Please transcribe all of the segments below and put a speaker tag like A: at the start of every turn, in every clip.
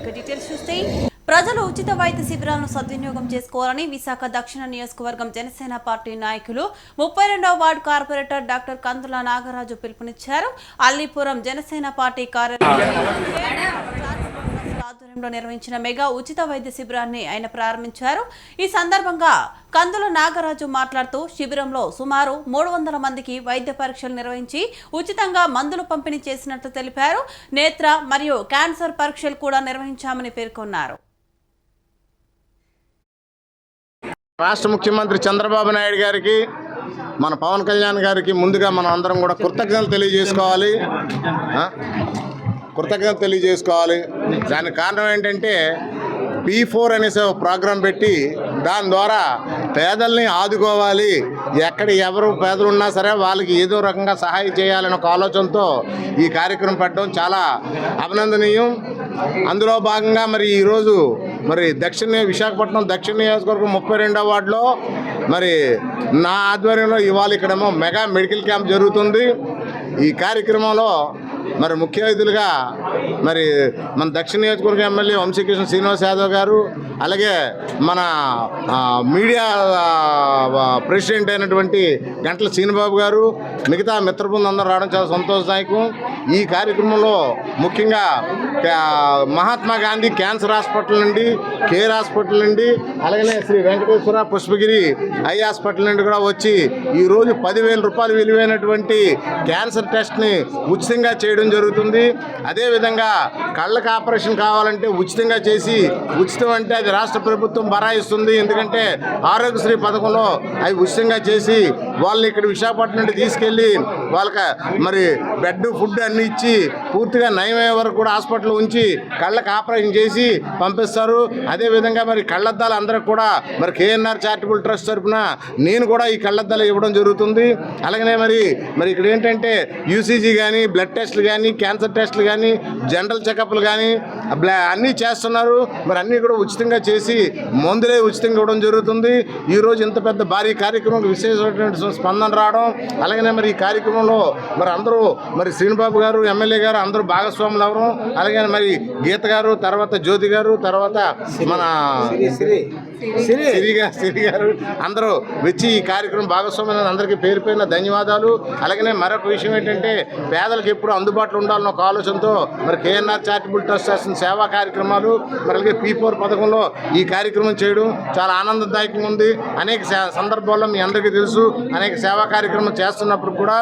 A: ఇక డీటెయిల్స్ చూస్తే ప్రజలు ఉచిత వైద్య శిబిరాలను సద్వినియోగం చేసుకోవాలని విశాఖ దక్షిణ నియోజకవర్గం జనసేన పార్టీ నాయకులు ముప్పై రెండవ ward corporator doctor Kandula Nagaraju పిలుపునిచ్చారు. అల్లీపురం జనసేన పార్టీ కార్యాలయం ఆధ్వర్యంలో నిర్వహించిన మెగా ఉచిత వైద్య శిబిరాన్ని ఆయన ప్రారంభించారు. ఈ సందర్భంగా కందుల నాగరాజు మాట్లాడుతూ శిబిరంలో సుమారు మూడు వందల మందికి వైద్య పరీక్షలు నిర్వహించి ఉచితంగా మందులు పంపిణీ చేసినట్లు తెలిపారు. నేత్ర మరియు క్యాన్సర్ పరీక్షలు కూడా నిర్వహించామని పేర్కొన్నారు.
B: రాష్ట్ర ముఖ్యమంత్రి చంద్రబాబు నాయుడు గారికి మన పవన్ కళ్యాణ్ గారికి ముందుగా మనం అందరం కూడా కృతజ్ఞతలు తెలియజేసుకోవాలి. కృతజ్ఞత తెలియజేసుకోవాలి. దానికి కారణం ఏంటంటే పీ ఫోర్ అనేసి ఒక ప్రోగ్రాం పెట్టి దాని ద్వారా పేదల్ని ఆదుకోవాలి. ఎక్కడ ఎవరు పేదలు ఉన్నా సరే వాళ్ళకి ఏదో రకంగా సహాయం చేయాలనే ఒక ఆలోచనతో ఈ కార్యక్రమం పెట్టడం చాలా అభినందనీయం. అందులో భాగంగా మరి ఈరోజు మరి దక్షిణ విశాఖపట్నం దక్షిణ నియోజకవర్గం ముప్పై రెండో వార్డులో మరి నా ఆధ్వర్యంలో ఇవాళ ఇక్కడేమో మెగా మెడికల్ క్యాంప్ జరుగుతుంది. ఈ కార్యక్రమంలో మరి ముఖ్య అతిథులుగా మరి మన దక్షిణ నియోజకవర్గ ఎమ్మెల్యే వంశీకృష్ణ శ్రీనివాస్ యాదవ్ గారు అలాగే మన మీడియా ప్రెసిడెంట్ అయినటువంటి గంటల శ్రీనిబాబు గారు మిగతా మిత్రబృందం అందరూ రావడం చాలా సంతోషదాయకం. ఈ కార్యక్రమంలో ముఖ్యంగా మహాత్మా గాంధీ క్యాన్సర్ హాస్పిటల్ నుండి కేర్ హాస్పిటల్ నుండి అలాగనే శ్రీ వెంకటేశ్వర పుష్పగిరి ఐ హాస్పిటల్ నుండి కూడా వచ్చి ఈరోజు పదివేల రూపాయలు విలువైనటువంటి క్యాన్సర్ టెస్ట్ని ఉచితంగా చేయడం జరుగుతుంది. అదేవిధంగా కళ్ళకు ఆపరేషన్ కావాలంటే ఉచితంగా చేసి ఉచితం అంటే అది రాష్ట్ర ప్రభుత్వం బరాయిస్తుంది. ఎందుకంటే ఆరోగ్యశ్రీ పథకంలో అవి ఉచితంగా చేసి వాళ్ళని ఇక్కడ విశాఖపట్నం నుండి తీసుకెళ్ళి వాళ్ళకి మరి బెడ్ ఫుడ్ అన్ని ఇచ్చి పూర్తిగా నయమయ్యే వరకు కూడా హాస్పిటల్ ఉంచి కళ్ళకు ఆపరేషన్ చేసి పంపిస్తారు. అదేవిధంగా మరి కళ్ళద్దాలు అందరికి కూడా మరి కేఎన్ఆర్ చారిటబుల్ ట్రస్ట్ తరఫున నేను కూడా ఈ కళ్ళద్దాలు ఇవ్వడం జరుగుతుంది. అలాగనే మరి మరి ఇక్కడ ఏంటంటే యూసీజీ కానీ బ్లడ్ టెస్ట్లు కానీ క్యాన్సర్ టెస్ట్లు కానీ జనరల్ చెకప్లు కానీ అన్నీ చేస్తున్నారు. మరి అన్నీ కూడా ఉచితంగా చేసి మందులే ఉచితంగా ఇవ్వడం జరుగుతుంది. ఈరోజు ఇంత పెద్ద భారీ కార్యక్రమం విశేషమైనటువంటి స్పందన రావడం అలాగనే మరి ఈ కార్యక్రమంలో మరి అందరూ మరి శ్రీనిబాబు గారు ఎమ్మెల్యే గారు అందరూ భాగస్వాములు అవడం అలాగే మరి గీత గారు తర్వాత జ్యోతి గారు తర్వాత మన సిరి. సిరి గారు అందరూ వచ్చి ఈ కార్యక్రమం భాగస్వామ్యం అందరికీ పేరు పైన ధన్యవాదాలు. అలాగనే మరొక విషయం ఏంటంటే పేదలకు ఎప్పుడు అందుబాటులో ఉండాలన్న ఒక ఆలోచనతో మరి కేఎన్ఆర్ చారిటబుల్ ట్రస్ట్ చేస్తున్న సేవా కార్యక్రమాలు మరి అలాగే పీ ఫోర్ పథకంలో ఈ కార్యక్రమం చేయడం చాలా ఆనందదాయకంగా ఉంది. అనేక సందర్భాల్లో మీ అందరికీ తెలుసు అనేక సేవా కార్యక్రమం చేస్తున్నప్పుడు కూడా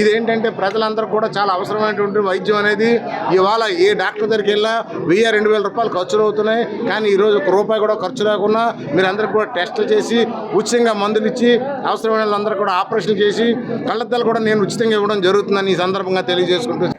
B: ఇదేంటంటే ప్రజలందరూ కూడా చాలా అవసరమైనటువంటి వైద్యం అనేది ఇవాళ ఏ డాక్టర్ దగ్గరికి వెళ్ళినా వెయ్యి రెండు వేల రూపాయలు ఖర్చులు అవుతున్నాయి. కానీ ఈరోజు ఒక రూపాయి కూడా ఖర్చు లేకుండా మీరు కూడా టెస్టులు చేసి ఉచితంగా మందులు ఇచ్చి అవసరమైన వాళ్ళందరూ కూడా ఆపరేషన్ చేసి కళ్ళద్దాలు కూడా నేను ఉచితంగా ఇవ్వడం జరుగుతుందని ఈ సందర్భంగా తెలియజేసుకుంటూ